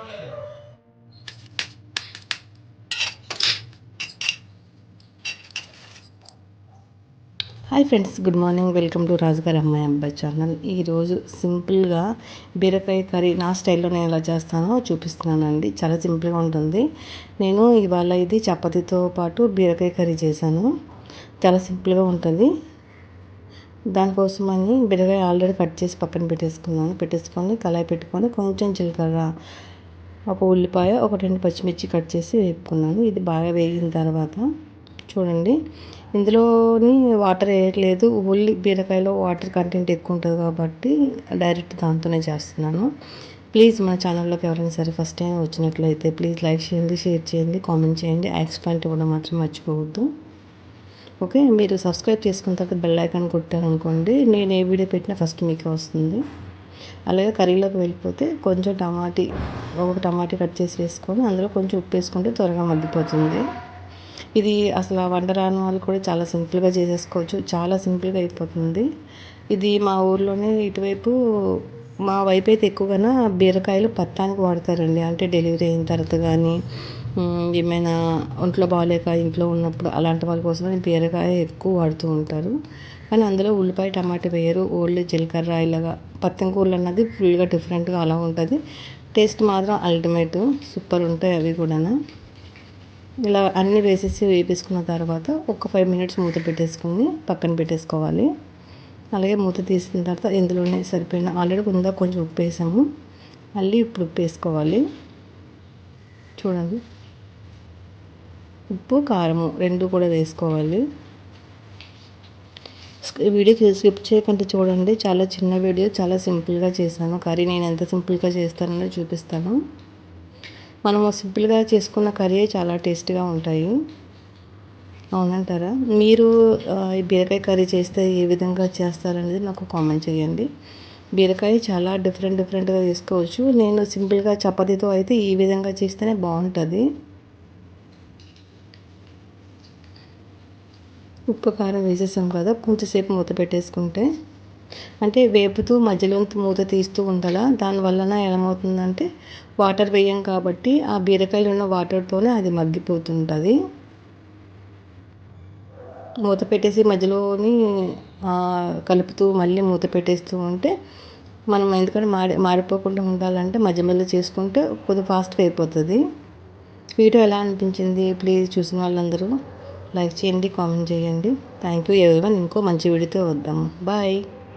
Hi friends good morning welcome to రాజుగారి అమ్మాయి అబ్బాయి ఛానల్ ఈరోజు సింపుల్గా బీరకాయ కర్రీ నా స్టైల్లో నేను ఎలా చేస్తానో చూపిస్తున్నానండి. చాలా సింపుల్గా ఉంటుంది. నేను ఇవాళ ఇది చపాతీతో పాటు బీరకాయ కర్రీ చేశాను. చాలా సింపుల్గా ఉంటుంది. దానికోసమని బీరకాయ ఆల్రెడీ కట్ చేసి పక్కన పెట్టేసుకున్నాను. పెట్టేసుకొని కళాయి పెట్టుకొని కొంచెం జీలకర్ర ఒక ఉల్లిపాయ ఒక రెండు పచ్చిమిర్చి కట్ చేసి వేపుకున్నాను. ఇది బాగా వేగిన తర్వాత చూడండి. ఇందులోని వాటర్ వేయట్లేదు. ఓన్లీ బీరకాయలో వాటర్ కంటెంట్ ఎక్కువ ఉంటుంది కాబట్టి డైరెక్ట్ దాంతోనే చేస్తున్నాను. ప్లీజ్ మన ఛానల్లోకి ఎవరైనా సరే ఫస్ట్ టైం వచ్చినట్లయితే ప్లీజ్ లైక్ చేయండి షేర్ చేయండి కామెంట్ చేయండి. యాక్స్ ఇవ్వడం మాత్రం మర్చిపోవద్దు. ఓకే మీరు సబ్స్క్రైబ్ చేసుకున్న తర్వాత బెల్ ఐకాన్ కొట్టారనుకోండి. నేను ఏ వీడియో పెట్టినా ఫస్ట్ మీకు వస్తుంది. అలాగే కర్రీలోకి వెళ్ళిపోతే కొంచెం టమాటీ ఒక టమాటీ కట్ చేసి వేసుకొని అందులో కొంచెం ఉప్పు వేసుకుంటే త్వరగా మగ్గిపోతుంది. ఇది అసలు వంట రాని వాళ్ళు కూడా చాలా సింపుల్గా చేసేసుకోవచ్చు. చాలా సింపుల్గా అయిపోతుంది. ఇది మా ఊర్లోనే ఇటువైపు మా వైపు అయితే ఎక్కువగా బీరకాయలు పత్తానికి వాడతారండి. అంటే డెలివరీ అయిన తర్వాత కానీ ఏమైనా ఒంట్లో బాగాలేక ఇంట్లో ఉన్నప్పుడు అలాంటి వాళ్ళ కోసం బీరకాయ ఎక్కువ వాడుతూ ఉంటారు. కానీ అందులో ఉల్లిపాయ టమాటా వేయరు ఓన్లీ జీలకర్ర ఇలాగా పత్తం కూరలు అన్నది ఫుల్గా డిఫరెంట్గా అలా ఉంటుంది. టేస్ట్ మాత్రం అల్టిమేట్ సూపర్ ఉంటాయి అవి కూడా ఇలా అన్నీ వేసేసి వేపేసుకున్న తర్వాత ఒక ఫైవ్ మినిట్స్ మూత పెట్టేసుకుని పక్కన పెట్టేసుకోవాలి. అలాగే మూత తీసిన తర్వాత ఇందులోనే సరిపోయిన ఆల్రెడీ ముందా కొంచెం ఉప్పు వేసాము. మళ్ళీ ఇప్పుడు ఉప్పు వేసుకోవాలి. చూడండి. ఉప్పు కారము రెండు కూడా వేసుకోవాలి. వీడియో స్కిప్ చేయకుండా చూడండి. చాలా చిన్న వీడియో చాలా సింపుల్గా చేశాను. కర్రీ నేను ఎంత సింపుల్గా చేస్తానో చూపిస్తాను. మనం సింపుల్గా చేసుకున్న కర్రీ చాలా టేస్టీగా ఉంటాయి. అవునంటారా? మీరు ఈ బీరకాయ కర్రీ చేస్తే ఏ విధంగా చేస్తారనేది నాకు కామెంట్ చేయండి. బీరకాయ చాలా డిఫరెంట్ డిఫరెంట్గా చేసుకోవచ్చు నేను సింపుల్గా చపాతీతో అయితే ఈ విధంగా చేస్తేనే బాగుంటుంది. ఉప్పు కారం వేసేసాం కదా కొంచెంసేపు మూత పెట్టేసుకుంటే. అంటే వేపుతూ మధ్యలో మూత తీస్తూ ఉండాలా? దానివలన ఏమవుతుందంటే వాటర్ వేయం కాబట్టి ఆ బీరకాయలు ఉన్న వాటర్తోనే అది మగ్గిపోతుంటుంది. మూత పెట్టేసి మధ్యలోని కలుపుతూ మళ్ళీ మూత పెట్టేస్తూ ఉంటే మనం ఎందుకంటే మాడి మాడిపోకుండా ఉండాలంటే మధ్య మధ్యలో చేసుకుంటే కొద్దిగా ఫాస్ట్గా అయిపోతుంది. వీడియో ఎలా అనిపించింది? ప్లీజ్ చూసిన వాళ్ళందరూ. లైక్ చేయండి కామెంట్ చేయండి. థ్యాంక్ యూ ఎవరి ఇంకో మంచి వీడియోతో వద్దాము. బాయ్